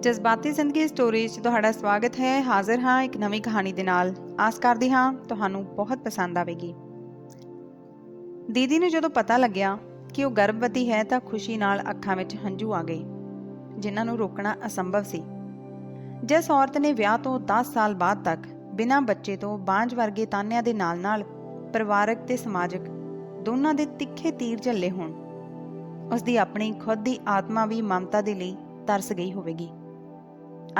ਜਜ਼ਬਾਤੀ ਜ਼ਿੰਦਗੀ ਸਟੋਰੀਜ਼ 'ਚ ਤੁਹਾਡਾ ਸਵਾਗਤ ਹੈ। ਹਾਜ਼ਰ ਹਾਂ ਇੱਕ ਨਵੀਂ ਕਹਾਣੀ ਦੇ ਨਾਲ। ਆਸ ਕਰਦੀ ਹਾਂ ਤੁਹਾਨੂੰ ਬਹੁਤ ਪਸੰਦ ਆਵੇਗੀ। ਦੀਦੀ ਨੂੰ ਜਦੋਂ ਪਤਾ ਲੱਗਿਆ ਕਿ ਉਹ ਗਰਭਵਤੀ ਹੈ ਤਾਂ ਖੁਸ਼ੀ ਨਾਲ ਅੱਖਾਂ ਵਿੱਚ ਹੰਝੂ ਆ ਗਏ, ਜਿਨ੍ਹਾਂ ਨੂੰ ਰੋਕਣਾ ਅਸੰਭਵ ਸੀ। ਜਿਸ ਔਰਤ ਨੇ ਵਿਆਹ ਤੋਂ 10 ਸਾਲ ਬਾਅਦ ਤੱਕ ਬਿਨਾਂ ਬੱਚੇ ਤੋਂ ਬਾਂਝ ਵਰਗੇ ਤਾਨਿਆਂ ਦੇ ਨਾਲ-ਨਾਲ ਪਰਿਵਾਰਕ ਤੇ ਸਮਾਜਿਕ ਦੋਨਾਂ ਦੇ ਤਿੱਖੇ ਤੀਰ ਝੱਲੇ ਹੋਣ ਉਸ ਦੀ ਆਪਣੀ ਖੁਦ ਦੀ ਆਤਮਾ ਵੀ ਮਮਤਾ ਦੇ ਲਈ ਤਰਸ ਗਈ ਹੋਵੇਗੀ।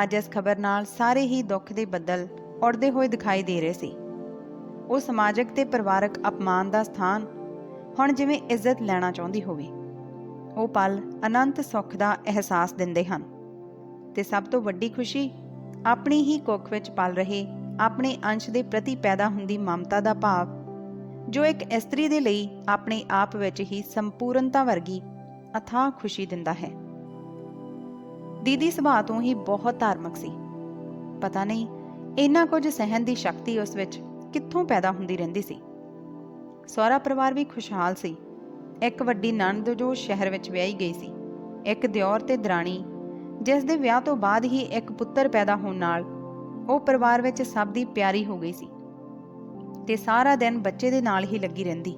ਅੱਜ ਇਸ ਖਬਰ ਨਾਲ ਸਾਰੇ ਹੀ ਦੁੱਖ ਦੇ ਬੱਦਲ ਉੜਦੇ ਹੋਏ ਦਿਖਾਈ ਦੇ ਰਹੇ ਸੀ। ਉਹ ਸਮਾਜਿਕ ਤੇ ਪਰਿਵਾਰਕ ਅਪਮਾਨ ਦਾ ਸਥਾਨ, ਹੁਣ ਜਿਵੇਂ ਇੱਜ਼ਤ ਲੈਣਾ ਚਾਹੁੰਦੀ ਹੋਵੇ। ਉਹ ਪਲ ਅਨੰਤ ਸੁੱਖ ਦਾ ਅਹਿਸਾਸ ਦਿੰਦੇ ਹਨ ਤੇ ਸਭ ਤੋਂ ਵੱਡੀ ਖੁਸ਼ੀ ਆਪਣੀ ਹੀ ਕੁੱਖ ਵਿੱਚ ਪਲ ਰਹੇ ਆਪਣੇ ਅੰਸ਼ ਦੇ ਪ੍ਰਤੀ ਪੈਦਾ ਹੁੰਦੀ ਮਮਤਾ ਦਾ ਭਾਵ, ਜੋ ਇੱਕ ਇਸਤਰੀ ਦੇ ਲਈ ਆਪਣੇ ਆਪ ਵਿੱਚ ਹੀ ਸੰਪੂਰਨਤਾ ਵਰਗੀ ਅਥਾਹ ਖੁਸ਼ੀ ਦਿੰਦਾ ਹੈ। ਦੀਦੀ ਸੁਭਾਅ ਤੋਂ ਹੀ ਬਹੁਤ ਧਾਰਮਿਕ ਸੀ। ਪਤਾ ਨਹੀਂ, ਇੰਨਾ ਕੁਝ ਸਹਿਣ ਦੀ ਸ਼ਕਤੀ ਉਸ ਵਿੱਚ ਕਿੱਥੋਂ ਪੈਦਾ ਹੁੰਦੀ ਰਹਿੰਦੀ ਸੀ। ਸਹੁਰਾ ਪਰਿਵਾਰ ਵੀ ਖੁਸ਼ਹਾਲ ਸੀ। ਇੱਕ ਵੱਡੀ ਨਣਦ ਜੋ ਸ਼ਹਿਰ ਵਿੱਚ ਵਿਆਹੀ ਗਈ ਸੀ। ਇੱਕ ਦਿਓਰ ਤੇ ਦਰਾਣੀ, ਜਿਸ ਦੇ ਵਿਆਹ ਤੋਂ ਬਾਅਦ ਹੀ ਇੱਕ ਪੁੱਤਰ ਪੈਦਾ ਹੋਣ ਨਾਲ ਉਹ ਪਰਿਵਾਰ ਵਿੱਚ ਸਭ ਦੀ ਪਿਆਰੀ ਹੋ ਗਈ ਸੀ ਤੇ ਸਾਰਾ ਦਿਨ ਬੱਚੇ ਦੇ ਨਾਲ ਹੀ ਲੱਗੀ ਰਹਿੰਦੀ,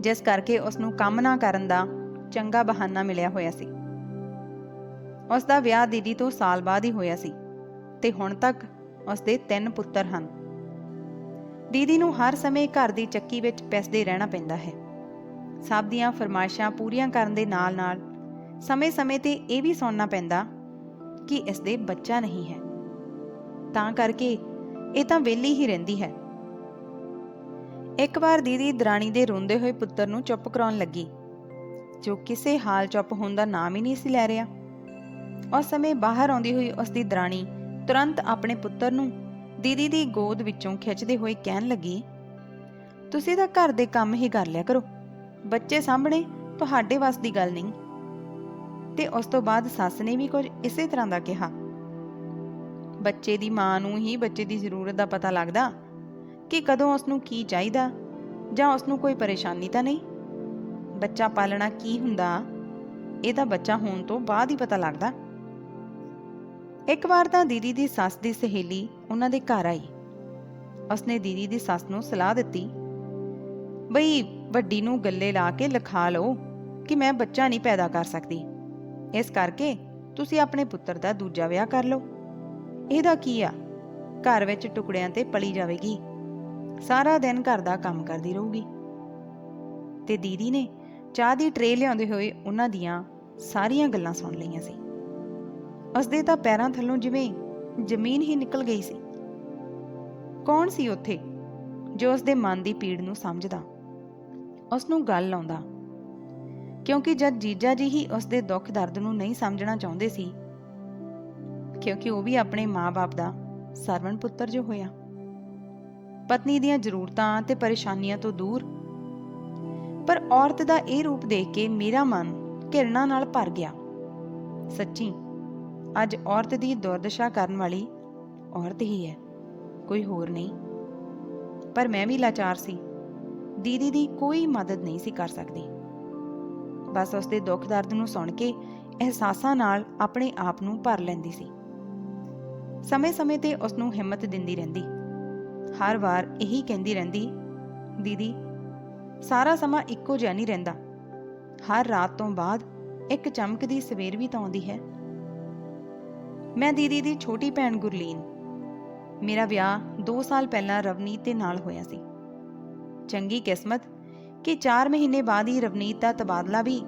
ਜਿਸ ਕਰਕੇ ਉਸ ਨੂੰ ਕੰਮ ਨਾ ਕਰਨ ਦਾ ਚੰਗਾ ਬਹਾਨਾ ਮਿਲਿਆ ਹੋਇਆ ਸੀ। ਉਸ ਦਾ ਵਿਆਹ ਦੀਦੀ ਤੋਂ ਸਾਲ ਬਾਅਦ ਹੀ ਹੋਇਆ ਸੀ ਤੇ ਹੁਣ ਤੱਕ ਉਸ ਦੇ ਤਿੰਨ ਪੁੱਤਰ ਹਨ। ਦੀਦੀ ਨੂੰ ਹਰ ਸਮੇਂ ਘਰ ਦੀ ਚੱਕੀ ਵਿੱਚ ਪਿਸਦੇ ਰਹਿਣਾ ਪੈਂਦਾ ਹੈ। ਸਭ ਦੀਆਂ ਫਰਮਾਇਸ਼ਾਂ ਪੂਰੀਆਂ ਕਰਨ ਦੇ ਨਾਲ-ਨਾਲ ਸਮੇਂ-ਸਮੇਂ ਤੇ ਇਹ ਵੀ ਸੁਣਨਾ ਪੈਂਦਾ ਕਿ ਇਸ ਦੇ ਬੱਚਾ ਨਹੀਂ ਹੈ। ਤਾਂ ਕਰਕੇ ਇਹ ਤਾਂ ਵਿਹਲੀ ਹੀ ਰਹਿੰਦੀ ਹੈ। ਇੱਕ ਵਾਰ ਦੀਦੀ ਦਰਾਣੀ ਦੇ ਰੋਂਦੇ ਹੋਏ ਪੁੱਤਰ ਨੂੰ ਚੁੱਪ ਕਰਾਉਣ ਲੱਗੀ, ਜੋ ਕਿਸੇ ਹਾਲ ਚੁੱਪ ਹੋਣ ਦਾ ਨਾਮ ਹੀ ਨਹੀਂ ਸੀ ਲੈ ਰਿਹਾ। ਉਸ ਸਮੇਂ ਬਾਹਰ ਆਉਂਦੀ ਹੋਈ ਉਸ ਦੀ ਦਰਾਣੀ ਤੁਰੰਤ ਆਪਣੇ ਪੁੱਤਰ ਨੂੰ ਦੀਦੀ ਦੀ ਗੋਦ ਵਿੱਚੋਂ ਖਿੱਚਦੇ ਹੋਏ ਕਹਿਣ ਲੱਗੀ, ਤੁਸੀਂ ਤਾਂ ਘਰ ਦੇ ਕੰਮ ਹੀ ਕਰ ਲਿਆ ਕਰੋ। ਬੱਚੇ ਸਾਹਮਣੇ ਤੁਹਾਡੇ ਵੱਸ ਦੀ ਗੱਲ ਨਹੀਂ। ਤੇ ਉਸ ਤੋਂ ਬਾਅਦ ਸੱਸ ਨੇ ਵੀ ਕੁਝ ਇਸੇ ਤਰ੍ਹਾਂ ਦਾ ਕਿਹਾ। ਬੱਚੇ ਦੀ ਮਾਂ ਨੂੰ ਹੀ ਬੱਚੇ ਦੀ ਜ਼ਰੂਰਤ ਦਾ ਪਤਾ ਲੱਗਦਾ ਕਿ ਕਦੋਂ ਉਸ ਨੂੰ ਕੀ ਚਾਹੀਦਾ ਜਾਂ ਉਸ ਨੂੰ ਕੋਈ ਪਰੇਸ਼ਾਨੀ ਤਾਂ ਨਹੀਂ। ਬੱਚਾ ਪਾਲਣਾ ਕੀ ਹੁੰਦਾ, ਇਹ ਤਾਂ ਬੱਚਾ ਹੋਣ ਤੋਂ ਬਾਅਦ ਹੀ ਪਤਾ ਲੱਗਦਾ। ਇੱਕ ਵਾਰ ਤਾਂ ਦੀਦੀ ਦੀ ਸੱਸ ਦੀ ਸਹੇਲੀ ਉਹਨਾਂ ਦੇ ਘਰ ਆਈ। ਉਸਨੇ ਦੀਦੀ ਦੀ ਸੱਸ ਨੂੰ ਸਲਾਹ ਦਿੱਤੀ, ਬਈ ਵੱਡੀ ਨੂੰ ਗੱਲੇ ਲਾ ਕੇ ਲਿਖਾ ਲਓ ਕਿ ਮੈਂ ਬੱਚਾ ਨਹੀਂ ਪੈਦਾ ਕਰ ਸਕਦੀ। ਇਸ ਕਰਕੇ ਤੁਸੀਂ ਆਪਣੇ ਪੁੱਤਰ ਦਾ ਦੂਜਾ ਵਿਆਹ ਕਰ ਲਓ। ਇਹਦਾ ਕੀ ਆ? ਘਰ ਵਿੱਚ ਟੁਕੜਿਆਂ ਤੇ ਪਲੀ ਜਾਵੇਗੀ। ਸਾਰਾ ਦਿਨ ਘਰ ਦਾ ਕੰਮ ਕਰਦੀ ਰਹੂਗੀ। ਤੇ ਦੀਦੀ ਨੇ ਚਾਹ ਦੀ ਟਰੇ ਲਿਆਉਂਦੇ ਹੋਏ ਉਹਨਾਂ ਦੀਆਂ ਸਾਰੀਆਂ ਗੱਲਾਂ ਸੁਣ ਲਈਆਂ ਸੀ। ਉਸਦੇ ਤਾਂ ਪੈਰਾਂ ਥੱਲੋਂ ਜਿਵੇਂ ਜ਼ਮੀਨ ਹੀ ਨਿਕਲ ਗਈ ਸੀ। ਕੌਣ ਸੀ ਉੱਥੇ ਜੋ ਉਸਦੇ ਮਨ ਦੀ ਪੀੜ ਨੂੰ ਸਮਝਦਾ? ਉਸ ਨੂੰ ਗੱਲ ਲਾਉਂਦਾ ਕਿਉਂਕਿ ਜਦ ਜੀਜਾ ਜੀ ਹੀ ਉਸਦੇ ਦੁੱਖ ਦਰਦ ਨੂੰ ਨਹੀਂ ਸਮਝਣਾ ਚਾਹੁੰਦੇ ਸੀ, ਕਿਉਂਕਿ ਉਹ ਵੀ ਆਪਣੇ ਮਾਪੇ ਦਾ ਸਰਵਣ ਪੁੱਤਰ ਜੋ ਹੋਇਆ। ਪਤਨੀ ਦੀਆਂ ਜ਼ਰੂਰਤਾਂ ਤੇ ਪਰੇਸ਼ਾਨੀਆਂ ਤੋਂ ਦੂਰ। ਪਰ ਔਰਤ ਦਾ ਇਹ ਰੂਪ ਦੇਖ ਕੇ ਮੇਰਾ ਮਨ ਘਿਰਣਾ ਨਾਲ ਭਰ ਗਿਆ। ਸੱਚੀ ਅੱਜ ਔਰਤ ਦੀ ਦੁਰਦਸ਼ਾ ਕਰਨ ਵਾਲੀ ਔਰਤ ਹੀ ਹੈ। ਕੋਈ ਹੋਰ ਨਹੀਂ। ਪਰ ਮੈਂ ਵੀ ਲਾਚਾਰ ਸੀ। ਦੀਦੀ ਦੀ ਕੋਈ ਮਦਦ ਨਹੀਂ ਸੀ ਕਰ ਸਕਦੀ। ਬਸ ਉਸਦੇ ਦੁੱਖ ਦਰਦ ਨੂੰ ਸੁਣ ਕੇ ਅਹਿਸਾਸਾਂ ਨਾਲ ਆਪਣੇ ਆਪ ਨੂੰ ਭਰ ਲੈਂਦੀ ਸੀ। ਸਮੇਂ-ਸਮੇਂ ਤੇ ਉਸ ਨੂੰ ਹਿੰਮਤ ਦਿੰਦੀ ਰਹਿੰਦੀ। ਹਰ ਵਾਰ ਇਹੀ ਕਹਿੰਦੀ ਰਹਿੰਦੀ, ਦੀਦੀ, ਸਾਰਾ ਸਮਾਂ ਇੱਕੋ ਜਿਹਾ ਨਹੀਂ ਰਹਿੰਦਾ। ਹਰ ਰਾਤ ਤੋਂ ਬਾਅਦ ਇੱਕ ਚਮਕਦੀ ਸਵੇਰ ਵੀ ਤਾਂ ਆਉਂਦੀ ਹੈ। ਮੈਂ ਦੀਦੀ ਦੀ ਛੋਟੀ ਭੈਣ ਗੁਰਲੀਨ। ਮੇਰਾ ਵਿਆਹ 2 ਸਾਲ ਪਹਿਲਾਂ ਰਵਨੀਤ ਦੇ ਨਾਲ ਹੋਇਆ ਸੀ। ਚੰਗੀ ਕਿਸਮਤ ਕਿ 4 ਮਹੀਨੇ ਬਾਅਦ ਹੀ ਰਵਨੀਤ ਦਾ ਤਬਾਦਲਾ ਵੀ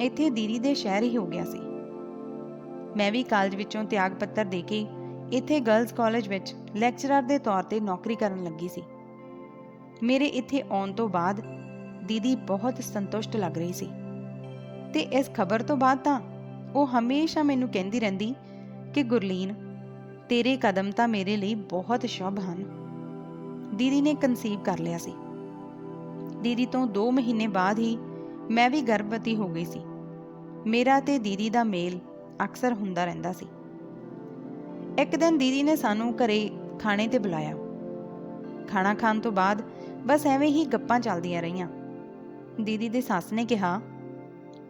ਇੱਥੇ ਦੀਦੀ ਦੇ ਸ਼ਹਿਰ ਹੀ ਹੋ ਗਿਆ ਸੀ। ਮੈਂ ਵੀ ਕਾਲਜ ਵਿੱਚੋਂ ਤਿਆਗ ਪੱਤਰ ਦੇ ਕੇ ਇੱਥੇ ਗਰਲਜ਼ ਕਾਲਜ ਵਿੱਚ ਲੈਕਚਰਰ ਦੇ ਤੌਰ ਤੇ ਨੌਕਰੀ ਕਰਨ ਲੱਗੀ ਸੀ। ਮੇਰੇ ਇੱਥੇ ਆਉਣ ਤੋਂ ਬਾਅਦ ਦੀਦੀ ਬਹੁਤ ਸੰਤੁਸ਼ਟ ਲੱਗ ਰਹੀ ਸੀ। ਤੇ ਇਸ ਖਬਰ ਤੋਂ ਬਾਅਦ ਤਾਂ ਉਹ ਹਮੇਸ਼ਾ ਮੈਨੂੰ ਕਹਿੰਦੀ ਰਹਿੰਦੀ ਕਿ ਗੁਰਲੀਨ, ਤੇਰੇ ਕਦਮ ਤਾਂ ਮੇਰੇ ਲਈ ਬਹੁਤ ਸ਼ੁਭ ਹਨ। ਦੀਦੀ ਨੇ ਕਨਸੀਵ ਕਰ ਲਿਆ ਸੀ। ਦੀਦੀ ਤੋਂ 2 ਮਹੀਨੇ ਬਾਅਦ ਹੀ ਮੈਂ ਵੀ ਗਰਭਵਤੀ ਹੋ ਗਈ ਸੀ। ਮੇਰਾ ਤੇ ਦੀਦੀ ਦਾ ਮੇਲ ਅਕਸਰ ਹੁੰਦਾ ਰਹਿੰਦਾ ਸੀ। ਇੱਕ ਦਿਨ ਦੀਦੀ ਨੇ ਸਾਨੂੰ ਘਰੇ ਖਾਣੇ ਤੇ ਬੁਲਾਇਆ। ਖਾਣਾ ਖਾਣ ਤੋਂ ਬਾਅਦ ਬਸ ਐਵੇਂ ਹੀ ਗੱਪਾਂ ਚੱਲਦੀਆਂ ਰਹੀਆਂ। ਦੀਦੀ ਦੇ ਸੱਸ ਨੇ ਕਿਹਾ,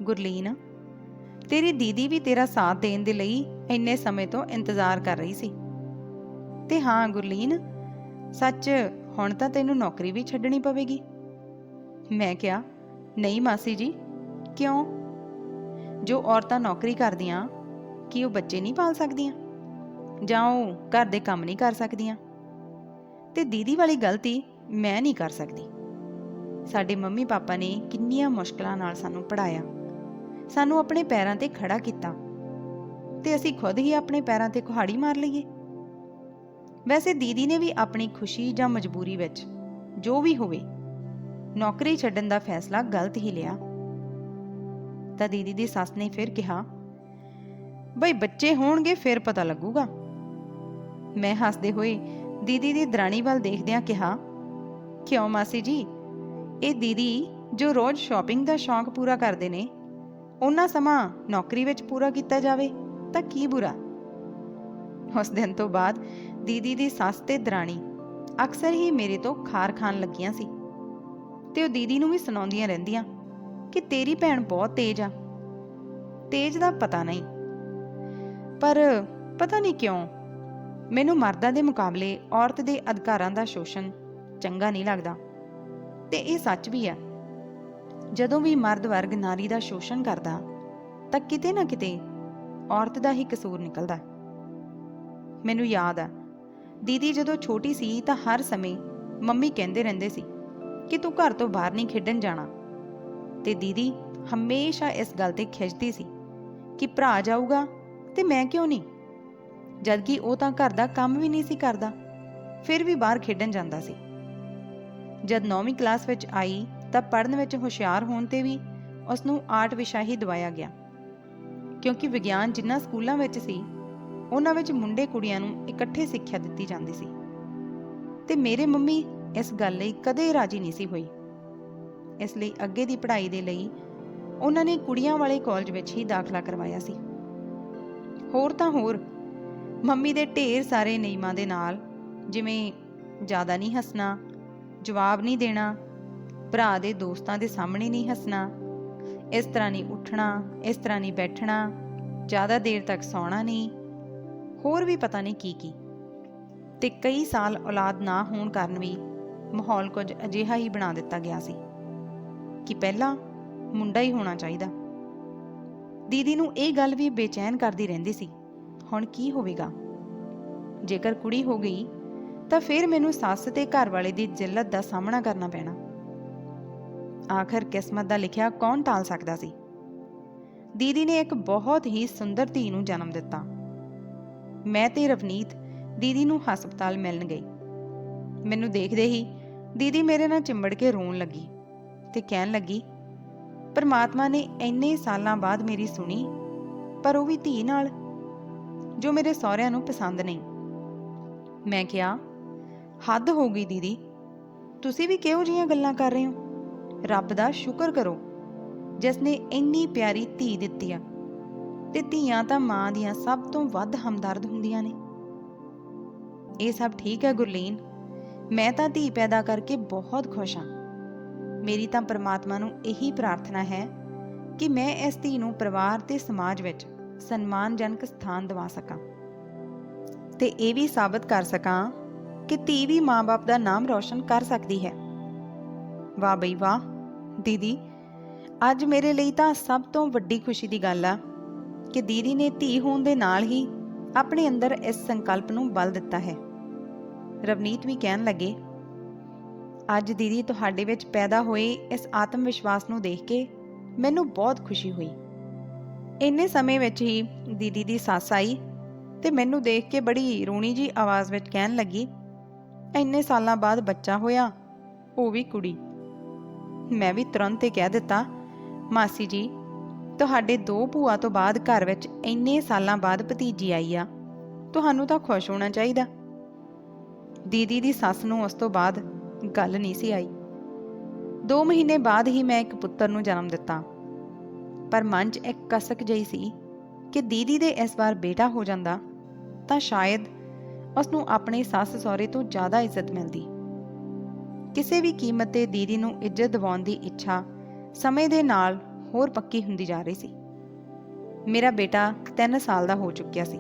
ਗੁਰਲੀਨ ਤੇਰੀ ਦੀਦੀ ਵੀ ਤੇਰਾ ਸਾਥ ਦੇਣ ਦੇ ਲਈ ਇੰਨੇ ਸਮੇਂ ਤੋਂ ਇੰਤਜ਼ਾਰ ਕਰ ਰਹੀ ਸੀ। ਤੇ ਹਾਂ, ਗੁਰਲੀਨ, ਸੱਚ ਹੁਣ ਤਾਂ ਤੈਨੂੰ ਨੌਕਰੀ ਵੀ ਛੱਡਣੀ ਪਵੇਗੀ। ਮੈਂ ਕਿਹਾ, ਨਹੀਂ ਮਾਸੀ ਜੀ, ਕਿਉਂ? ਜੋ ਔਰਤਾਂ ਨੌਕਰੀ ਕਰਦੀਆਂ, ਕੀ ਉਹ ਬੱਚੇ ਨਹੀਂ ਪਾਲ ਸਕਦੀਆਂ? ਜਾਂ ਉਹ ਘਰ ਦੇ ਕੰਮ ਨਹੀਂ ਕਰ ਸਕਦੀਆਂ? ਤੇ ਦੀਦੀ ਵਾਲੀ ਗਲਤੀ ਮੈਂ ਨਹੀਂ ਕਰ ਸਕਦੀ। ਸਾਡੇ ਮੰਮੀ ਪਾਪਾ ਨੇ ਕਿੰਨੀਆਂ ਮੁਸ਼ਕਲਾਂ ਨਾਲ ਸਾਨੂੰ ਪੜਾਇਆ ਸਾਨੂੰ ਆਪਣੇ ਪੈਰਾਂ ਤੇ ਖੜਾ ਕੀਤਾ ਤੇ ਅਸੀਂ ਖੁਦ ਹੀ ਆਪਣੇ ਪੈਰਾਂ ਤੇ ਕੁਹਾੜੀ ਮਾਰ ਲਈਏ। ਵੈਸੇ ਦੀਦੀ ਨੇ ਵੀ ਆਪਣੀ ਖੁਸ਼ੀ ਜਾਂ ਮਜਬੂਰੀ ਵਿੱਚ ਜੋ ਵੀ ਹੋਵੇ ਨੌਕਰੀ ਛੱਡਣ ਦਾ ਫੈਸਲਾ ਗਲਤ ਹੀ ਲਿਆ। ਤਾਂ ਦੀਦੀ ਦੀ ਸੱਸ ਨੇ ਫਿਰ ਕਿਹਾ, ਬਈ ਬੱਚੇ ਹੋਣਗੇ ਫਿਰ ਪਤਾ ਲੱਗੂਗਾ। ਮੈਂ ਹੱਸਦੇ ਹੋਏ ਦੀਦੀ ਦੀ ਦਰਾਣੀ ਵੱਲ ਦੇਖਦਿਆਂ ਕਿਹਾ, ਕਿਉਂ ਮਾਸੀ ਜੀ? ਇਹ ਦੀਦੀ ਜੋ ਰੋਜ਼ ਸ਼ਾਪਿੰਗ ਦਾ ਸ਼ੌਂਕ ਪੂਰਾ ਕਰਦੇ ਨੇ ਉਹਨਾਂ ਸਮਾਂ ਨੌਕਰੀ ਵਿੱਚ ਪੂਰਾ ਕੀਤਾ ਜਾਵੇ, ਤਾਂ ਕੀ ਬੁਰਾ? ਉਸ ਦਿਨ ਤੋਂ ਬਾਅਦ ਦੀਦੀ ਦੀ ਸੱਸ ਤੇ ਦਰਾਣੀ ਅਕਸਰ ਹੀ ਮੇਰੇ ਤੋਂ ਖਾਰ ਖਾਣ ਲੱਗੀਆਂ ਸੀ ਤੇ ਉਹ ਦੀਦੀ ਨੂੰ ਵੀ ਸੁਣਾਉਂਦੀਆਂ ਰਹਿੰਦੀਆਂ ਕਿ ਤੇਰੀ ਭੈਣ ਬਹੁਤ ਤੇਜ਼ ਆ। ਤੇਜ਼ ਦਾ ਪਤਾ ਨਹੀਂ। ਪਰ ਪਤਾ ਨਹੀਂ ਕਿਉਂ, ਮੈਨੂੰ ਮਰਦਾਂ ਦੇ ਮੁਕਾਬਲੇ ਔਰਤ ਦੇ ਅਧਿਕਾਰਾਂ ਦਾ ਸ਼ੋਸ਼ਣ ਚੰਗਾ ਨਹੀਂ ਲੱਗਦਾ ਤੇ ਇਹ ਸੱਚ ਵੀ ਆ ਜਦੋਂ ਵੀ ਮਰਦ ਵਰਗ ਨਾਰੀ ਦਾ ਸ਼ੋਸ਼ਣ ਕਰਦਾ, ਤਾਂ ਕਿਤੇ ਨਾ ਕਿਤੇ ਔਰਤ ਦਾ ਹੀ ਕਸੂਰ ਨਿਕਲਦਾ ਮੈਨੂੰ ਯਾਦ ਆ, ਦੀਦੀ ਜਦੋਂ ਛੋਟੀ ਸੀ ਤਾਂ ਹਰ ਸਮੇਂ ਮੰਮੀ ਕਹਿੰਦੇ ਰਹਿੰਦੇ ਸੀ ਕਿ ਤੂੰ ਘਰ ਤੋਂ ਬਾਹਰ ਨਹੀਂ ਖੇਡਣ ਜਾਣਾ। ਤੇ ਦੀਦੀ ਹਮੇਸ਼ਾ ਇਸ ਗੱਲ ਤੇ ਖਿੱਚਦੀ ਸੀ ਕਿ ਭਰਾ ਜਾਊਗਾ ਤੇ ਮੈਂ ਕਿਉਂ ਨਹੀਂ? ਜਦਕਿ ਉਹ ਤਾਂ ਘਰ ਦਾ ਕੰਮ ਵੀ ਨਹੀਂ ਸੀ ਕਰਦਾ, ਫਿਰ ਵੀ ਬਾਹਰ ਖੇਡਣ ਜਾਂਦਾ ਸੀ। ਜਦ 9ਵੀਂ ਕਲਾਸ ਵਿੱਚ ਆਈ ਤਾਂ ਪੜ੍ਹਨ ਵਿੱਚ ਹੁਸ਼ਿਆਰ ਹੋਣ ਤੇ ਵੀ ਉਸ ਨੂੰ ਆਰਟ ਵਿਸ਼ਾ ਹੀ ਦਵਾਇਆ ਗਿਆ। ਕਿਉਂਕਿ ਵਿਗਿਆਨ ਜਿੰਨਾ ਸਕੂਲਾਂ ਵਿੱਚ ਸੀ, ਉਹਨਾਂ ਵਿੱਚ ਮੁੰਡੇ ਕੁੜੀਆਂ ਨੂੰ ਇਕੱਠੇ ਸਿੱਖਿਆ ਦਿੱਤੀ ਜਾਂਦੀ ਸੀ। ਤੇ ਮੇਰੇ ਮੰਮੀ ਇਸ ਗੱਲ ਲਈ ਕਦੇ ਰਾਜੀ ਨਹੀਂ ਸੀ ਹੋਈ। ਇਸ ਲਈ ਅੱਗੇ ਦੀ ਪੜ੍ਹਾਈ ਦੇ ਲਈ ਉਹਨਾਂ ਨੇ ਕੁੜੀਆਂ ਵਾਲੇ ਕਾਲਜ ਵਿੱਚ ਹੀ ਦਾਖਲਾ ਕਰਵਾਇਆ ਸੀ। ਹੋਰ ਤਾਂ ਹੋਰ, ਮੰਮੀ ਦੇ ਢੇਰ ਸਾਰੇ ਨਿਯਮਾਂ ਦੇ ਨਾਲ ਜਿਵੇਂ ਜ਼ਿਆਦਾ ਨਹੀਂ ਹੱਸਣਾ, ਜਵਾਬ ਨਹੀਂ ਦੇਣਾ ਭਰਾ ਦੇ ਦੋਸਤਾਂ ਦੇ ਸਾਹਮਣੇ ਨਹੀਂ ਹੱਸਣਾ। ਇਸ ਤਰ੍ਹਾਂ ਨਹੀਂ ਉੱਠਣਾ, ਇਸ ਤਰ੍ਹਾਂ ਨਹੀਂ ਬੈਠਣਾ, ਜ਼ਿਆਦਾ ਦੇਰ ਤੱਕ ਸੌਣਾ ਨਹੀਂ। ਹੋਰ ਵੀ ਪਤਾ ਨਹੀਂ ਕੀ ਕੀ। ਤੇ ਕਈ ਸਾਲ ਔਲਾਦ ਨਾ ਹੋਣ ਕਾਰਨ ਵੀ ਮਾਹੌਲ ਕੁਝ ਅਜਿਹਾ ਹੀ ਬਣਾ ਦਿੱਤਾ ਗਿਆ ਸੀ ਕਿ ਪਹਿਲਾਂ ਮੁੰਡਾ ਹੀ ਹੋਣਾ ਚਾਹੀਦਾ। ਦੀਦੀ ਨੂੰ ਇਹ ਗੱਲ ਵੀ ਬੇਚੈਨ ਕਰਦੀ ਰਹਿੰਦੀ ਸੀ, ਹੁਣ ਕੀ ਹੋਵੇਗਾ? ਜੇਕਰ ਕੁੜੀ ਹੋ ਗਈ, ਤਾਂ ਫਿਰ ਮੈਨੂੰ ਸੱਸ ਤੇ ਘਰ ਵਾਲੇ ਦੀ ਜਿਲਤ ਦਾ ਸਾਹਮਣਾ ਕਰਨਾ ਪੈਣਾ। ਆਖਰ ਕਿਸਮਤ ਦਾ ਲਿਖਿਆ ਕੌਣ ਟਾਲ ਸਕਦਾ ਸੀ? ਦੀਦੀ ਨੇ ਇੱਕ ਬਹੁਤ ਹੀ ਸੁੰਦਰ ਧੀ ਨੂੰ ਜਨਮ ਦਿੱਤਾ। ਮੈਂ ਤੇ ਰਵਨੀਤ ਦੀਦੀ ਨੂੰ ਹਸਪਤਾਲ ਮਿਲਣ ਗਈ ਮੈਨੂੰ ਦੇਖਦੇ ਹੀ ਦੀਦੀ ਮੇਰੇ ਨਾਲ ਚਿੰਬੜ ਕੇ ਰੋਣ ਲੱਗੀ ਤੇ ਕਹਿਣ ਲੱਗੀ, ਪਰਮਾਤਮਾ ਨੇ ਇੰਨੇ ਸਾਲਾਂ ਬਾਅਦ ਮੇਰੀ ਸੁਣੀ, ਪਰ ਉਹ ਵੀ ਧੀ ਨਾਲ, ਜੋ ਮੇਰੇ ਸਹੁਰਿਆਂ ਨੂੰ ਪਸੰਦ ਨਹੀਂ। ਮੈਂ ਕਿਹਾ, ਹੱਦ ਹੋ ਗਈ ਦੀਦੀ। ਤੁਸੀਂ ਵੀ ਕਿਹੋ ਜਿਹੀਆਂ ਗੱਲਾਂ ਕਰ ਰਹੇ ਹੋ? ਰੱਬ ਦਾ ਸ਼ੁਕਰ ਕਰੋ ਜਿਸ ਨੇ ਇੰਨੀ ਪਿਆਰੀ ਧੀ ਦਿੱਤੀ ਆ। ਤੇ ਧੀਆਂ ਤਾਂ ਮਾਂ ਦੀਆਂ ਸਭ ਤੋਂ ਵੱਧ ਹਮਦਰਦ ਹੁੰਦੀਆਂ ਨੇ। ਇਹ ਸਭ ਠੀਕ ਹੈ ਗੁਰਲੀਨ, ਮੈਂ ਤਾਂ ਧੀ ਪੈਦਾ ਕਰਕੇ ਬਹੁਤ ਖੁਸ਼ ਹਾਂ। ਮੇਰੀ ਤਾਂ ਪ੍ਰਮਾਤਮਾ ਨੂੰ ਇਹੀ ਪ੍ਰਾਰਥਨਾ ਹੈ ਕਿ ਮੈਂ ਇਸ ਧੀ ਨੂੰ ਪਰਿਵਾਰ ਤੇ ਸਮਾਜ ਵਿੱਚ ਸਨਮਾਨਜਨਕ ਸਥਾਨ ਦਿਵਾ ਸਕਾਂ। ਤੇ ਇਹ ਵੀ ਸਾਬਤ ਕਰ ਸਕਾਂ ਕਿ ਧੀ ਵੀ ਮਾਂ-ਬਾਪ ਦਾ ਨਾਮ ਰੌਸ਼ਨ ਕਰ ਸਕਦੀ ਹੈ। ਵਾਹ ਬਈ ਵਾਹ। ਦੀਦੀ, ਅੱਜ ਮੇਰੇ ਲਈ ਤਾਂ ਸਭ ਤੋਂ ਵੱਡੀ ਖੁਸ਼ੀ ਦੀ ਗੱਲ ਆ ਕਿ ਦੀਦੀ ਨੇ ਧੀ ਹੋਣ ਦੇ ਨਾਲ ਹੀ ਆਪਣੇ ਅੰਦਰ ਇਸ ਸੰਕਲਪ ਨੂੰ ਬਲ ਦਿੱਤਾ ਹੈ। ਰਵਨੀਤ ਵੀ ਕਹਿਣ ਲੱਗੇ, ਅੱਜ ਦੀਦੀ ਤੁਹਾਡੇ ਵਿੱਚ ਪੈਦਾ ਹੋਏ ਇਸ ਆਤਮ ਵਿਸ਼ਵਾਸ ਨੂੰ ਦੇਖ ਕੇ ਮੈਨੂੰ ਬਹੁਤ ਖੁਸ਼ੀ ਹੋਈ। ਇੰਨੇ ਸਮੇਂ ਵਿੱਚ ਹੀ ਦੀਦੀ ਦੀ ਸੱਸ ਆਈ ਤੇ ਮੈਨੂੰ ਦੇਖ ਕੇ ਬੜੀ ਰੋਣੀ ਜੀ ਆਵਾਜ਼ ਵਿੱਚ ਕਹਿਣ ਲੱਗੀ, ਇੰਨੇ ਸਾਲਾਂ ਬਾਅਦ ਬੱਚਾ ਹੋਇਆ, ਉਹ ਵੀ ਕੁੜੀ। ਮੈਂ ਵੀ ਤੁਰੰਤ ਹੀ ਕਹਿ ਦਿੱਤਾ, ਮਾਸੀ ਜੀ, ਤੁਹਾਡੇ ਦੋ ਭੂਆ ਤੋਂ ਬਾਅਦ ਘਰ ਵਿੱਚ ਇੰਨੇ ਸਾਲਾਂ ਬਾਅਦ ਭਤੀਜੀ ਆਈ ਆ, ਤੁਹਾਨੂੰ ਤਾਂ ਖੁਸ਼ ਹੋਣਾ ਚਾਹੀਦਾ। ਦੀਦੀ ਦੀ ਸੱਸ ਨੂੰ ਉਸ ਤੋਂ ਬਾਅਦ ਗੱਲ ਨਹੀਂ ਸੀ ਆਈ। 2 ਮਹੀਨੇ ਬਾਅਦ ਹੀ ਮੈਂ ਇੱਕ ਪੁੱਤਰ ਨੂੰ ਜਨਮ ਦਿੱਤਾ। ਪਰ ਮਨ 'ਚ ਇੱਕ ਕਸਕ ਜਈ ਸੀ ਕਿ ਦੀਦੀ ਦੇ ਇਸ ਵਾਰ ਬੇਟਾ ਹੋ ਜਾਂਦਾ ਤਾਂ ਸ਼ਾਇਦ ਉਸ ਨੂੰ ਆਪਣੇ ਸੱਸ ਸਹੁਰੇ ਤੋਂ ਜ਼ਿਆਦਾ ਇੱਜ਼ਤ ਮਿਲਦੀ। ਕਿਸੇ ਵੀ ਕੀਮਤ ਤੇ ਦੀਦੀ ਨੂੰ ਇੱਜ਼ਤ ਦਿਵਾਉਣ ਦੀ ਇੱਛਾ ਸਮੇਂ ਦੇ ਨਾਲ ਹੋਰ ਪੱਕੀ ਹੁੰਦੀ ਜਾ ਰਹੀ ਸੀ। ਮੇਰਾ ਬੇਟਾ 3 ਸਾਲ ਦਾ ਹੋ ਚੁੱਕਿਆ ਸੀ।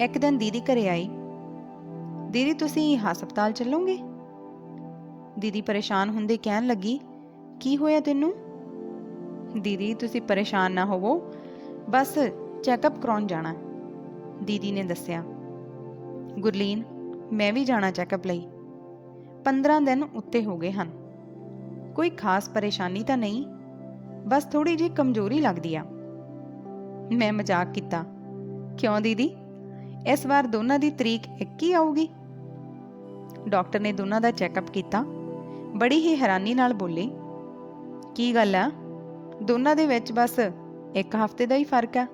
ਇੱਕ ਦਿਨ ਦੀਦੀ ਘਰੇ ਆਈ। ਦੀਦੀ, ਤੁਸੀਂ ਹਸਪਤਾਲ ਚੱਲੋਗੇ? ਦੀਦੀ ਪਰੇਸ਼ਾਨ ਹੁੰਦੇ ਕਹਿਣ ਲੱਗੀ, ਕੀ ਹੋਇਆ ਤੈਨੂੰ? ਦੀਦੀ, ਤੁਸੀਂ ਪਰੇਸ਼ਾਨ ਨਾ ਹੋਵੋ। ਬਸ ਚੈੱਕਅਪ ਕਰਾਉਣ ਜਾਣਾ ਦੀਦੀ ਨੇ ਦੱਸਿਆ, ਗੁਰਲੀਨ, ਮੈਂ ਵੀ ਜਾਣਾ ਚੈੱਕਅਪ ਲਈ। 15 ਦਿਨ ਉੱਤੇ ਹੋ ਗਏ ਹਨ। ਕੋਈ ਖਾਸ ਪਰੇਸ਼ਾਨੀ ਤਾਂ ਨਹੀਂ, ਬਸ ਥੋੜੀ ਜਿਹੀ ਕਮਜ਼ੋਰੀ ਲੱਗਦੀ ਆ। ਮੈਂ ਮਜ਼ਾਕ ਕੀਤਾ। ਕਿਉਂ ਦੀਦੀ? ਇਸ ਵਾਰ ਦੋਨਾਂ ਦੀ ਤਰੀਕ ਇੱਕ ਹੀ ਆਊਗੀ। ਡਾਕਟਰ ਨੇ ਦੋਨਾਂ ਦਾ ਚੈੱਕਅਪ ਕੀਤਾ। ਬੜੀ ਹੀ ਹੈਰਾਨੀ ਨਾਲ ਬੋਲੇ, ਕੀ ਗੱਲ ਆ? ਦੋਨਾਂ ਦੇ ਵਿੱਚ ਬਸ ਇੱਕ ਹਫ਼ਤੇ ਦਾ ਹੀ ਫ਼ਰਕ ਆ।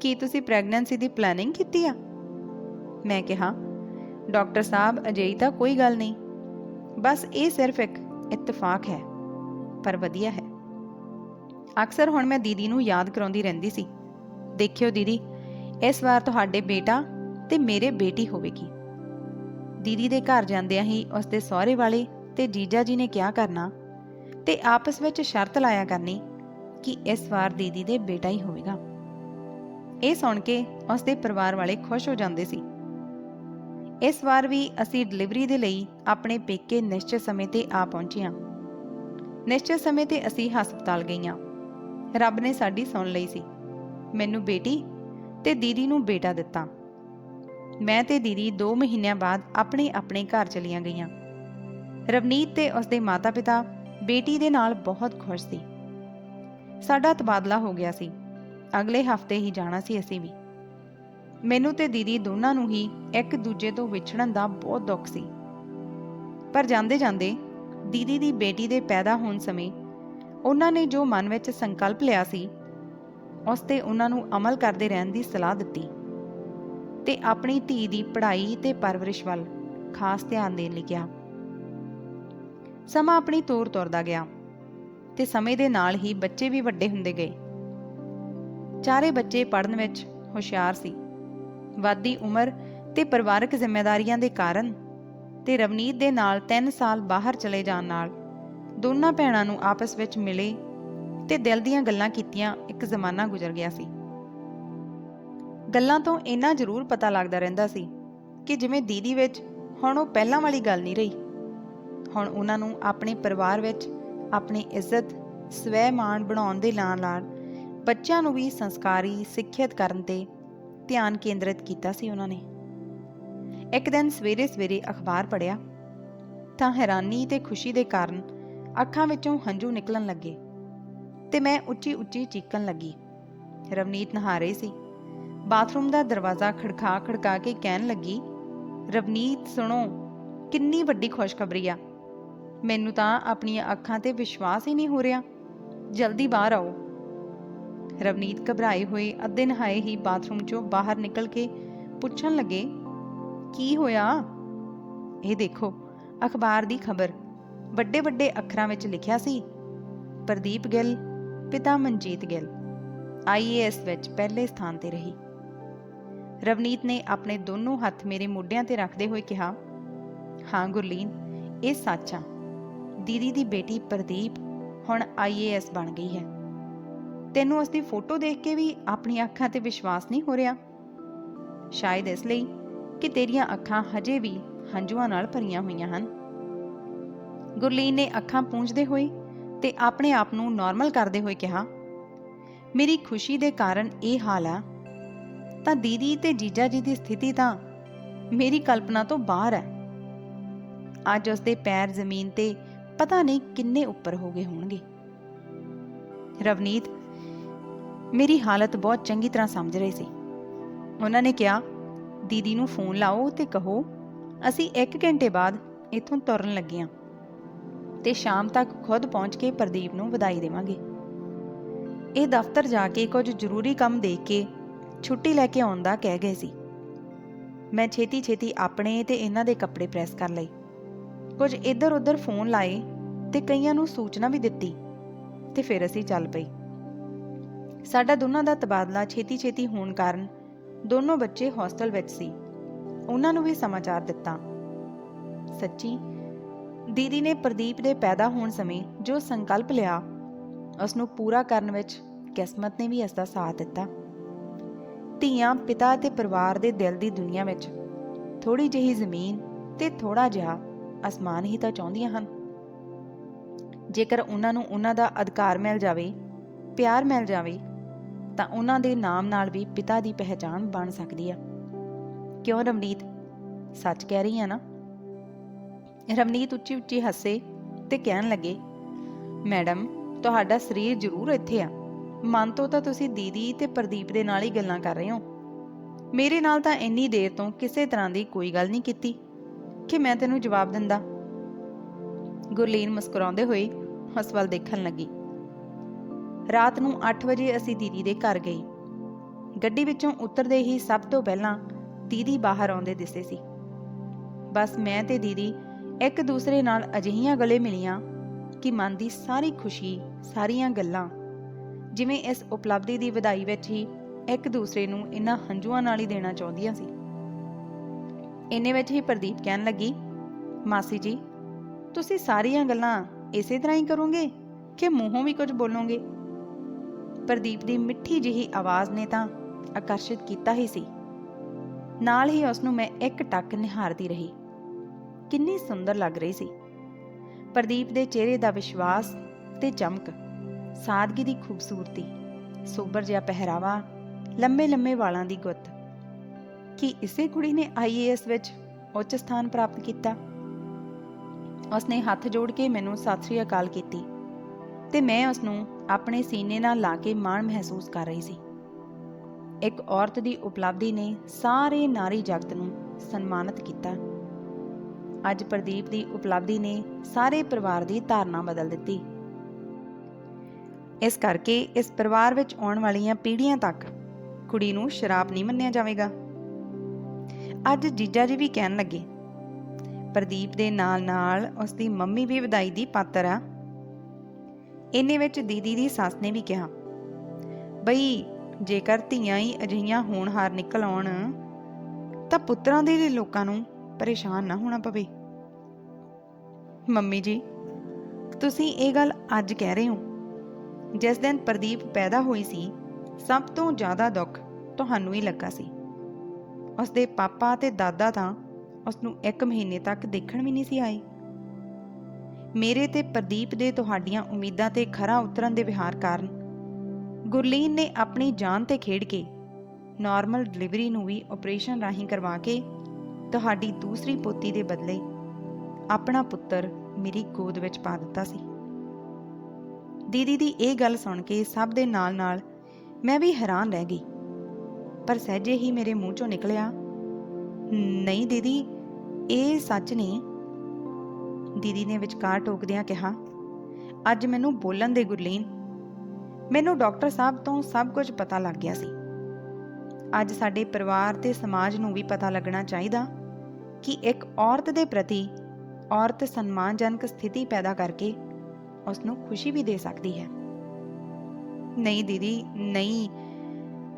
ਕੀ ਤੁਸੀਂ ਪ੍ਰੈਗਨੈਂਸੀ ਦੀ ਪਲੈਨਿੰਗ ਕੀਤੀ ਆ? ਮੈਂ ਕਿਹਾ, ਡਾਕਟਰ ਸਾਹਿਬ, ਅਜਿਹੀ ਤਾਂ ਕੋਈ ਗੱਲ ਨਹੀਂ। ਬਸ ਇਹ ਸਿਰਫ ਇੱਕ ਇਤਫਾਕ ਹੈ, ਪਰ ਵਧੀਆ ਹੈ। ਅਕਸਰ ਹੁਣ ਮੈਂ ਦੀਦੀ ਨੂੰ ਯਾਦ ਕਰਾਉਂਦੀ ਰਹਿੰਦੀ ਸੀ। ਦੇਖਿਓ ਦੀਦੀ, ਇਸ ਵਾਰ ਤੁਹਾਡੇ ਬੇਟਾ ਤੇ ਮੇਰੇ ਬੇਟੀ ਹੋਵੇਗੀ। ਦੀਦੀ ਦੇ ਘਰ ਜਾਂਦਿਆਂ ਹੀ ਉਸਦੇ ਸਹੁਰੇ ਵਾਲੇ ਤੇ ਜੀਜਾ ਜੀ ਨੇ ਕਿਹਾ ਕਰਨਾ, ਤੇ ਆਪਸ ਵਿੱਚ ਸ਼ਰਤ ਲਾਇਆ ਕਰਨੀ ਕਿ ਇਸ ਵਾਰ ਦੀਦੀ ਦੇ ਬੇਟਾ ਹੀ ਹੋਵੇਗਾ। ਇਹ ਸੁਣ ਕੇ ਉਸਦੇ ਪਰਿਵਾਰ ਵਾਲੇ ਖੁਸ਼ ਹੋ ਜਾਂਦੇ ਸੀ। ਇਸ ਵਾਰ ਵੀ ਅਸੀਂ ਡਿਲੀਵਰੀ ਦੇ ਲਈ ਆਪਣੇ ਪੇਕੇ ਨਿਸ਼ਚਿਤ ਸਮੇਂ ਤੇ ਆ ਪਹੁੰਚੀਆਂ ਨਿਸ਼ਚਿਤ ਸਮੇਂ ਤੇ ਅਸੀਂ ਹਸਪਤਾਲ ਗਈਆਂ ਰੱਬ ਨੇ ਸਾਡੀ ਸੁਣ ਲਈ ਸੀ। ਮੈਨੂੰ ਬੇਟੀ ਤੇ ਦੀਦੀ ਨੂੰ ਬੇਟਾ ਦਿੱਤਾ। ਮੈਂ ਤੇ ਦੀਦੀ 2 ਮਹੀਨਿਆਂ ਬਾਅਦ ਆਪਣੇ ਆਪਣੇ ਘਰ ਚਲੀਆਂ ਗਈਆਂ। ਰਵਨੀਤ ਤੇ ਉਸਦੇ ਮਾਤਾ-ਪਿਤਾ ਬੇਟੀ ਦੇ ਨਾਲ ਬਹੁਤ ਖੁਸ਼ ਸੀ। ਸਾਡਾ ਤਬਾਦਲਾ ਹੋ ਗਿਆ ਸੀ। ਅਗਲੇ ਹਫ਼ਤੇ ਹੀ ਜਾਣਾ ਸੀ ਅਸੀਂ ਵੀ। ਮੈਨੂੰ ਤੇ ਦੀਦੀ ਦੋਨਾਂ ਨੂੰ ਹੀ ਇੱਕ ਦੂਜੇ ਤੋਂ ਵਿਛੜਨ ਦਾ ਬਹੁਤ ਦੁੱਖ ਸੀ। ਪਰ ਜਾਂਦੇ ਜਾਂਦੇ ਦੀਦੀ ਦੀ ਬੇਟੀ ਦੇ ਪੈਦਾ ਹੋਣ ਸਮੇਂ ਉਹਨਾਂ ਨੇ ਜੋ ਮਨ ਵਿੱਚ ਸੰਕਲਪ ਲਿਆ ਸੀ, ਉਸ ਤੇ ਉਹਨਾਂ ਨੂੰ ਅਮਲ ਕਰਦੇ ਰਹਿਣ ਦੀ ਸਲਾਹ ਦਿੱਤੀ ਤੇ ਆਪਣੀ ਧੀ ਦੀ ਪੜ੍ਹਾਈ ਤੇ ਪਰਵਰਿਸ਼ ਵੱਲ ਖਾਸ ਧਿਆਨ ਦੇਣ ਲਈ ਕਿਹਾ। ਸਮਾਂ ਆਪਣੀ ਤੋਰ ਤੁਰਦਾ ਗਿਆ ਤੇ ਸਮੇਂ ਦੇ ਨਾਲ ਹੀ ਬੱਚੇ ਵੀ ਵੱਡੇ ਹੁੰਦੇ ਗਏ। ਚਾਰੇ ਬੱਚੇ ਪੜ੍ਹਨ ਵਿੱਚ ਹੁਸ਼ਿਆਰ ਸੀ। ਵਾਧੀ ਉਮਰ ਤੇ ਪਰਿਵਾਰਕ ਜ਼ਿੰਮੇਵਾਰੀਆਂ ਦੇ ਕਾਰਨ ਤੇ ਰਵਨੀਤ ਦੇ ਨਾਲ 3 ਸਾਲ ਬਾਹਰ ਚਲੇ ਜਾਣ ਨਾਲ ਦੋਨਾਂ ਭੈਣਾਂ ਨੂੰ ਆਪਸ ਵਿੱਚ ਮਿਲੇ ਤੇ ਦਿਲ ਦੀਆਂ ਗੱਲਾਂ ਕੀਤੀਆਂ ਇੱਕ ਜ਼ਮਾਨਾ ਗੁਜ਼ਰ ਗਿਆ ਸੀ। ਗੱਲਾਂ ਤੋਂ ਇੰਨਾ ਜ਼ਰੂਰ ਪਤਾ ਲੱਗਦਾ ਰਹਿੰਦਾ ਸੀ ਕਿ ਜਿਵੇਂ ਦੀਦੀ ਵਿੱਚ ਹੁਣ ਉਹ ਪਹਿਲਾਂ ਵਾਲੀ ਗੱਲ ਨਹੀਂ ਰਹੀ। ਹੁਣ ਉਹਨਾਂ ਨੂੰ ਆਪਣੇ ਪਰਿਵਾਰ ਵਿੱਚ ਆਪਣੀ ਇੱਜ਼ਤ ਸਵੈ ਮਾਣ ਬਣਾਉਣ ਦੇ ਨਾਲ ਨਾਲ ਬੱਚਿਆਂ ਨੂੰ ਵੀ ਸੰਸਕਾਰੀ, ਸਿੱਖਿਅਤ ਕਰਨ ਤੇ ਧਿਆਨ ਕੇਂਦਰਿਤ ਕੀਤਾ ਸੀ ਉਹਨਾਂ ਨੇ। ਇੱਕ ਦਿਨ ਸਵੇਰੇ ਸਵੇਰੇ ਅਖਬਾਰ ਪੜ੍ਹਿਆ, ਤਾਂ ਹੈਰਾਨੀ ਤੇ ਖੁਸ਼ੀ ਦੇ ਕਾਰਨ ਅੱਖਾਂ ਵਿੱਚੋਂ ਹੰਝੂ ਨਿਕਲਣ ਲੱਗੇ ਤੇ ਮੈਂ ਉੱਚੀ ਉੱਚੀ ਚੀਕਣ ਲੱਗੀ। ਰਵਨੀਤ ਨਹਾ ਰਹੀ ਸੀ। ਬਾਥਰੂਮ ਦਾ ਦਰਵਾਜ਼ਾ ਖੜਖਾ ਖੜਕਾ ਕੇ ਕਹਿਣ ਲੱਗੀ, ਰਵਨੀਤ, ਸੁਣੋ, ਕਿੰਨੀ ਵੱਡੀ ਖੁਸ਼ਖਬਰੀ ਆ। ਮੈਨੂੰ ਤਾਂ ਆਪਣੀਆਂ ਅੱਖਾਂ ਤੇ ਵਿਸ਼ਵਾਸ ਹੀ ਨਹੀਂ ਹੋ ਰਿਹਾ। ਜਲਦੀ ਬਾਹਰ ਆਓ। ਰਵਨੀਤ ਘਬਰਾਏ ਹੋਏ ਅੱਧੇ ਨਹਾਏ ਹੀ ਬਾਥਰੂਮ ਚੋਂ ਬਾਹਰ ਨਿਕਲ ਕੇ ਪੁੱਛਣ ਲੱਗੇ, ਕੀ ਹੋਇਆ? ਇਹ ਦੇਖੋ, ਅਖਬਾਰ ਦੀ ਖਬਰ। ਵੱਡੇ ਵੱਡੇ ਅੱਖਰਾਂ ਵਿੱਚ ਲਿਖਿਆ ਸੀ, ਪ੍ਰਦੀਪ ਗਿੱਲ, ਪਿਤਾ ਮਨਜੀਤ ਗਿੱਲ। ਆਈਏਐਸ ਵਿੱਚ ਪਹਿਲੇ ਸਥਾਨ ਤੇ ਰਹੀ। ਰਵਨੀਤ ਨੇ ਆਪਣੇ ਦੋਨੋਂ ਹੱਥ ਮੇਰੇ ਮੋਢਿਆਂ ਤੇ ਰੱਖਦੇ ਹੋਏ ਕਿਹਾ, ਹਾਂ ਗੁਰਲੀਨ, ਇਹ ਸੱਚ ਆ। ਦੀਦੀ ਦੀ ਬੇਟੀ ਪ੍ਰਦੀਪ ਹੁਣ ਆਈਏਐਸ ਬਣ ਗਈ ਹੈ। ਤੈਨੂੰ ਉਸ ਦੀ ਫੋਟੋ ਦੇਖ ਕੇ ਵੀ ਆਪਣੀਆਂ ਅੱਖਾਂ ਤੇ ਵਿਸ਼ਵਾਸ ਨਹੀਂ ਹੋ ਰਿਹਾ। ਸ਼ਾਇਦ ਇਸ ਲਈ ਕਿ ਤੇਰੀਆਂ ਅੱਖਾਂ ਹਜੇ ਵੀ ਹੰਝੂਆਂ ਨਾਲ ਭਰੀਆਂ ਹੋਈਆਂ ਹਨ। ਗੁਰਲੀਨ ਨੇ ਅੱਖਾਂ ਪੂੰਝਦੇ ਹੋਏ ਤੇ ਆਪਣੇ ਆਪ ਨੂੰ ਨਾਰਮਲ ਕਰਦੇ ਹੋਏ ਕਿਹਾ, ਮੇਰੀ ਖੁਸ਼ੀ ਦੇ ਕਾਰਨ ਇਹ ਹਾਲ ਆ। ਤਾਂ ਦੀਦੀ ਤੇ ਜੀਜਾ ਜੀ ਦੀ ਸਥਿਤੀ ਤਾਂ ਮੇਰੀ ਕਲਪਨਾ ਤੋਂ ਬਾਹਰ ਹੈ। ਅੱਜ ਉਸ ਦੇ ਪੈਰ ਜ਼ਮੀਨ ਤੇ ਪਤਾ ਨਹੀਂ ਕਿੰਨੇ ਉੱਪਰ ਹੋ ਗਏ ਹੋਣਗੇ। ਰਵਨੀਤ ਮੇਰੀ ਹਾਲਤ ਬਹੁਤ ਚੰਗੀ ਤਰ੍ਹਾਂ ਸਮਝ ਰਹੇ ਸੀ। ਉਹਨਾਂ ਨੇ ਕਿਹਾ, ਦੀਦੀ ਨੂੰ ਫੋਨ ਲਾਓ ਤੇ ਕਹੋ, ਅਸੀਂ 1 ਘੰਟੇ ਬਾਅਦ ਇੱਥੋਂ ਤੁਰਨ ਲੱਗੇ ਹਾਂ ਤੇ ਸ਼ਾਮ ਤੱਕ ਖੁਦ ਪਹੁੰਚ ਕੇ ਪ੍ਰਦੀਪ ਨੂੰ ਵਧਾਈ ਦੇਵਾਂਗੇ। ਇਹ ਦਫ਼ਤਰ ਜਾ ਕੇ ਕੁਝ ਜ਼ਰੂਰੀ ਕੰਮ ਦੇਖ ਕੇ ਛੁੱਟੀ ਲੈ ਕੇ ਆਉਣ ਦਾ ਕਹਿ ਗਏ ਸੀ। ਮੈਂ ਛੇਤੀ ਛੇਤੀ ਆਪਣੇ ਤੇ ਇਹਨਾਂ ਦੇ ਕੱਪੜੇ ਪ੍ਰੈਸ ਕਰ ਲਈ ਕੁਝ ਇੱਧਰ ਉੱਧਰ ਫੋਨ ਲਾਏ ਤੇ ਕਈਆਂ ਨੂੰ ਸੂਚਨਾ ਵੀ ਦਿੱਤੀ ਤੇ ਫਿਰ ਅਸੀਂ ਚੱਲ ਪਈ ਸਾਡਾ ਦੋਨਾਂ ਦਾ ਤਬਾਦਲਾ ਛੇਤੀ ਛੇਤੀ ਹੋਣ ਕਾਰਨ ਦੋਨੋਂ ਬੱਚੇ ਹੌਸਟਲ ਵਿੱਚ ਸੀ। ਉਹਨਾਂ ਨੂੰ ਵੀ ਸਮਾਚਾਰ ਦਿੱਤਾ। ਸੱਚੀ, ਦੀਦੀ ਨੇ ਪ੍ਰਦੀਪ ਦੇ ਪੈਦਾ ਹੋਣ ਸਮੇਂ ਜੋ ਸੰਕਲਪ ਲਿਆ ਉਸ ਨੂੰ ਪੂਰਾ ਕਰਨ ਵਿੱਚ ਕਿਸਮਤ ਨੇ ਵੀ ਇਸ ਦਾ ਸਾਥ ਦਿੱਤਾ। ਧੀਆਂ, ਪਿਤਾ ਤੇ ਪਰਿਵਾਰ ਦੇ ਦਿਲ ਦੀ ਦੁਨੀਆ ਵਿੱਚ ਥੋੜੀ ਜਿਹੀ ਜ਼ਮੀਨ ਤੇ ਥੋੜਾ ਜਿਹਾ ਅਸਮਾਨ ਹੀ ਤਾਂ ਚਾਹੁੰਦੀਆਂ ਹਨ। ਜੇਕਰ ਉਹਨਾਂ ਨੂੰ ਉਹਨਾਂ ਦਾ ਅਧਿਕਾਰ ਮਿਲ ਜਾਵੇ, ਪਿਆਰ ਮਿਲ ਜਾਵੇ ਤਾਂ ਉਹਨਾਂ ਦੇ ਨਾਮ ਨਾਲ ਵੀ ਪਿਤਾ ਦੀ ਪਹਿਚਾਣ ਬਣ ਸਕਦੀ ਆ। ਕਿਉਂ ਰਮਨੀਤ? ਸੱਚ ਕਹਿ ਰਹੀ ਆ ਨਾ। ਰਮਨੀਤ ਉੱਚੀ ਉੱਚੀ ਹੱਸੇ ਤੇ ਕਹਿਣ ਲੱਗੇ, ਮੈਡਮ, ਤੁਹਾਡਾ ਸਰੀਰ ਜ਼ਰੂਰ ਇੱਥੇ ਆ। ਮਨ ਤੋਂ ਤਾਂ ਤੁਸੀਂ ਦੀਦੀ ਤੇ ਪ੍ਰਦੀਪ ਦੇ ਨਾਲ ਹੀ ਗੱਲਾਂ ਕਰ ਰਹੇ ਹੋ। ਮੇਰੇ ਨਾਲ ਤਾਂ ਇੰਨੀ ਦੇਰ ਤੋਂ ਕਿਸੇ ਤਰ੍ਹਾਂ ਦੀ ਕੋਈ ਗੱਲ ਨਹੀਂ ਕੀਤੀ ਕਿ ਮੈਂ ਤੈਨੂੰ ਜਵਾਬ ਦਿੰਦਾ। ਗੁਰਲੀਨ ਮੁਸਕਰਾਉਂਦੇ ਹੋਏ ਉਸ ਦੇਖਣ ਲੱਗੀ। ਰਾਤ ਨੂੰ 8 ਵਜੇ ਅਸੀਂ ਦੀਦੀ ਦੇ ਘਰ ਗਏ। ਗੱਡੀ ਵਿੱਚੋਂ ਉਤਰਦੇ ਹੀ ਸਭ ਤੋਂ ਪਹਿਲਾਂ ਦੀਦੀ ਬਾਹਰ ਆਉਂਦੇ ਦਿਸੇ ਸੀ। ਬਸ ਮੈਂ ਤੇ ਦੀਦੀ ਇੱਕ ਦੂਸਰੇ ਨਾਲ ਅਜਿਹੀਆਂ ਗਲੇ ਮਿਲੀਆਂ ਕਿ ਮਨ ਦੀ ਸਾਰੀ ਖੁਸ਼ੀ, ਸਾਰੀਆਂ ਗੱਲਾਂ, ਜਿਵੇਂ ਇਸ ਉਪਲਬਧੀ ਦੀ ਵਧਾਈ ਵਿੱਚ ਹੀ ਇੱਕ ਦੂਸਰੇ ਨੂੰ ਇਨ੍ਹਾਂ ਹੰਝੂਆਂ ਨਾਲ ਹੀ ਦੇਣਾ ਚਾਹੁੰਦੀਆਂ ਸੀ। ਇੰਨੇ ਵਿੱਚ ਹੀ ਪ੍ਰਦੀਪ ਕਹਿਣ ਲੱਗੀ, ਮਾਸੀ ਜੀ, ਤੁਸੀਂ ਸਾਰੀਆਂ ਗੱਲਾਂ ਇਸੇ ਤਰ੍ਹਾਂ ਹੀ ਕਰੋਗੇ ਕਿ ਮੂੰਹੋਂ ਵੀ ਕੁਝ ਬੋਲੋਗੇ? ਪ੍ਰਦੀਪ ਦੀ ਮਿੱਠੀ ਜਿਹੀ ਆਵਾਜ਼ ਨੇ ਤਾਂ ਆਕਰਸ਼ਿਤ ਕੀਤਾ ਹੀ ਸੀ। ਨਾਲ ਹੀ ਉਸ ਨੂੰ ਮੈਂ ਇੱਕ ਟੱਕ ਨਿਹਾਰਦੀ ਰਹੀ। ਕਿੰਨੀ ਸੁੰਦਰ ਲੱਗ ਰਹੀ ਸੀ। ਪ੍ਰਦੀਪ ਦੇ ਚਿਹਰੇ ਦਾ ਵਿਸ਼ਵਾਸ ਤੇ ਚਮਕ, ਸਾਦਗੀ ਦੀ ਖੂਬਸੂਰਤੀ, ਸੋਬਰ ਜਿਹਾ ਪਹਿਰਾਵਾ ਲੰਮੇ ਲੰਮੇ ਵਾਲਾਂ ਦੀ ਗੁੱਤ। ਕੀ ਇਸੇ ਕੁੜੀ ਨੇ ਆਈਏਐਸ ਵਿੱਚ ਉੱਚ ਸਥਾਨ ਪ੍ਰਾਪਤ ਕੀਤਾ? ਉਸਨੇ ਹੱਥ ਜੋੜ ਕੇ ਮੈਨੂੰ ਸਤਿ ਸ੍ਰੀ ਅਕਾਲ ਕੀਤੀ ਤੇ ਮੈਂ ਉਸ ਨੂੰ ਆਪਣੇ ਸੀਨੇ ਨਾਲ ਲਾ ਕੇ ਮਾਣ ਮਹਿਸੂਸ ਕਰ ਰਹੀ ਸੀ। ਇੱਕ ਔਰਤ ਦੀ ਉਪਲਬਧੀ ਨੇ ਸਾਰੇ ਨਾਰੀ ਜਗਤ ਨੂੰ ਸਨਮਾਨਿਤ ਕੀਤਾ। ਅੱਜ ਪ੍ਰਦੀਪ ਦੀ ਉਪਲਬਧੀ ਨੇ ਸਾਰੇ ਪਰਿਵਾਰ ਦੀ ਧਾਰਨਾ ਬਦਲ ਦਿੱਤੀ। ਇਸ ਕਰਕੇ ਇਸ ਪਰਿਵਾਰ ਵਿੱਚ ਆਉਣ ਵਾਲੀਆਂ ਪੀੜ੍ਹੀਆਂ ਤੱਕ ਕੁੜੀ ਨੂੰ ਸ਼ਰਾਬ ਨਹੀਂ ਮੰਨਿਆ ਜਾਵੇਗਾ। ਅੱਜ ਜੀਜਾ ਜੀ ਵੀ ਕਹਿਣ ਲੱਗੇ, ਪ੍ਰਦੀਪ ਦੇ ਨਾਲ-ਨਾਲ ਉਸ ਦੀ ਮੰਮੀ ਵੀ ਵਧਾਈ ਦੀ ਪਾਤਰ ਆ। ਇੰਨੇ ਵਿੱਚ ਦੀਦੀ ਦੀ ਸੱਸ ਨੇ ਵੀ ਕਿਹਾ, ਬਈ, ਜੇਕਰ ਧੀਆਂ ਹੀ ਅਜਿਹੀਆਂ ਹੋਣਹਾਰ ਨਿਕਲ ਆਉਣ, ਤਾਂ ਪੁੱਤਰਾਂ ਦੇ ਲੋਕਾਂ ਨੂੰ ਪਰੇਸ਼ਾਨ ਨਾ ਹੋਣਾ ਪਵੇ। ਮੰਮੀ ਜੀ, ਤੁਸੀਂ ਇਹ ਗੱਲ ਅੱਜ ਕਹਿ ਰਹੇ ਹੋ। ਜਿਸ ਦਿਨ ਪ੍ਰਦੀਪ ਪੈਦਾ ਹੋਈ ਸੀ, ਸਭ ਤੋਂ ਜ਼ਿਆਦਾ ਦੁੱਖ ਤੁਹਾਨੂੰ ਹੀ ਲੱਗਾ ਸੀ। ਉਸਦੇ ਪਾਪਾ ਤੇ ਦਾਦਾ ਤਾਂ ਉਸ ਨੂੰ 1 ਮਹੀਨੇ ਤੱਕ ਦੇਖਣ ਵੀ ਨਹੀਂ ਸੀ ਆਏ। ਮੇਰੇ ਤੇ ਪ੍ਰਦੀਪ ਦੇ ਤੁਹਾਡੀਆਂ ਉਮੀਦਾਂ ਤੇ ਖਰਾ ਉਤਰਨ ਦੇ ਵਿਹਾਰ ਕਾਰਨ। ਗੁਰਲੀਨ ਨੇ ਆਪਣੀ ਜਾਨ ਤੇ ਖੇਡ ਕੇ ਨਾਰਮਲ ਡਿਲੀਵਰੀ ਨੂੰ ਵੀ ਆਪਰੇਸ਼ਨ ਰਾਹੀਂ ਕਰਵਾ ਕੇ ਤੁਹਾਡੀ ਦੂਸਰੀ ਪੋਤੀ ਦੇ ਬਦਲੇ ਆਪਣਾ ਪੁੱਤਰ ਮੇਰੀ ਗੋਦ ਵਿੱਚ ਪਾ ਦਿੱਤਾ ਸੀ। ਦੀਦੀ ਦੀ ਇਹ ਗੱਲ ਸੁਣ ਕੇ ਸਭ ਦੇ ਨਾਲ-ਨਾਲ ਮੈਂ ਵੀ ਹੈਰਾਨ ਰਹਿ ਗਈ। ਪਰ ਸਹਿਜੇ ਹੀ ਮੇਰੇ ਮੂੰਹ ਚੋਂ ਨਿਕਲਿਆ, ਨਹੀਂ ਦੀਦੀ, ਇਹ ਸੱਚ ਨਹੀਂ। ਦੀਦੀ ਨੇ ਵਿਚਕਾਰ ਟੋਕਦਿਆਂ ਕਿਹਾ, ਅੱਜ ਮੈਨੂੰ ਬੋਲਣ ਦੇ ਗੁਰਲੀਨ। ਮੈਨੂੰ ਡਾਕਟਰ ਸਾਹਿਬ ਤੋਂ ਸਭ ਕੁਝ ਪਤਾ ਲੱਗ ਗਿਆ ਸੀ। ਅੱਜ ਸਾਡੇ ਪਰਿਵਾਰ ਤੇ ਸਮਾਜ ਨੂੰ ਵੀ ਪਤਾ ਲੱਗਣਾ ਚਾਹੀਦਾ ਕਿ ਇੱਕ ਔਰਤ ਦੇ ਪ੍ਰਤੀ ਔਰਤ ਸਨਮਾਨਜਨਕ ਸਥਿਤੀ ਪੈਦਾ ਕਰਕੇ ਉਸ ਨੂੰ ਖੁਸ਼ੀ ਵੀ ਦੇ ਸਕਦੀ ਹੈ। ਨਹੀਂ ਦੀਦੀ, ਨਹੀਂ।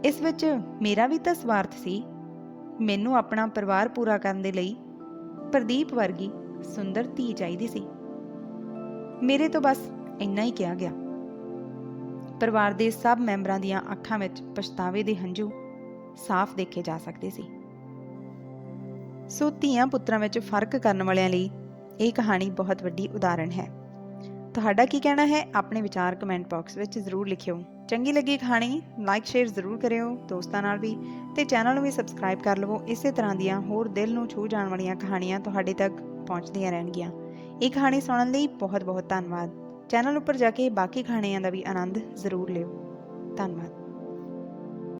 ਇਸ ਵਿੱਚ ਮੇਰਾ ਵੀ ਤਾਂ ਸਵਾਰਥ ਸੀ। ਮੈਨੂੰ ਆਪਣਾ ਪਰਿਵਾਰ ਪੂਰਾ ਕਰਨ ਦੇ ਲਈ ਪ੍ਰਦੀਪ ਵਰਗੀ ਸੁੰਦਰ ਧੀ ਚਾਹੀਦੀ ਸੀ। ਮੇਰੇ ਤੋਂ ਬਸ ਇੰਨਾ ਹੀ ਕਿਹਾ ਗਿਆ। ਪਰਿਵਾਰ ਦੇ ਸਭ ਮੈਂਬਰਾਂ ਦੀਆਂ ਅੱਖਾਂ ਵਿੱਚ ਪਛਤਾਵੇ ਦੇ ਹੰਝੂ ਸਾਫ਼ ਦੇਖੇ ਜਾ ਸਕਦੇ ਸੀ। ਸੋ ਧੀਆਂ ਪੁੱਤਰਾਂ ਵਿੱਚ ਫ਼ਰਕ ਕਰਨ ਵਾਲਿਆਂ ਲਈ ਇਹ ਕਹਾਣੀ ਬਹੁਤ ਵੱਡੀ ਉਦਾਹਰਣ ਹੈ। ਤੁਹਾਡਾ ਕੀ ਕਹਿਣਾ ਹੈ? ਆਪਣੇ ਵਿਚਾਰ ਕਮੈਂਟ ਬਾਕਸ ਵਿੱਚ ਜ਼ਰੂਰ ਲਿਖਿਓ। ਚੰਗੀ ਲੱਗੀ ਕਹਾਣੀ? ਲਾਈਕ, ਸ਼ੇਅਰ ਜ਼ਰੂਰ ਕਰਿਓ। ਦੋਸਤਾਂ ਨਾਲ ਵੀ ਤੇ ਚੈਨਲ ਨੂੰ ਵੀ ਸਬਸਕ੍ਰਾਈਬ ਕਰ ਲਵੋ। ਇਸੇ ਤਰ੍ਹਾਂ ਦੀਆਂ ਹੋਰ ਦਿਲ ਨੂੰ ਛੂ ਜਾਣ ਵਾਲੀਆਂ ਕਹਾਣੀਆਂ ਤੁਹਾਡੇ ਤੱਕ ਪਹੁੰਚਦੀਆਂ ਰਹਿਣਗੀਆਂ। ਇਹ ਕਹਾਣੀ ਸੁਣਨ ਲਈ ਬਹੁਤ ਬਹੁਤ ਧੰਨਵਾਦ। ਚੈਨਲ ਉੱਪਰ ਜਾ ਕੇ ਬਾਕੀ ਕਹਾਣੀਆਂ ਦਾ ਵੀ ਆਨੰਦ ਜ਼ਰੂਰ ਲਿਓ। ਧੰਨਵਾਦ।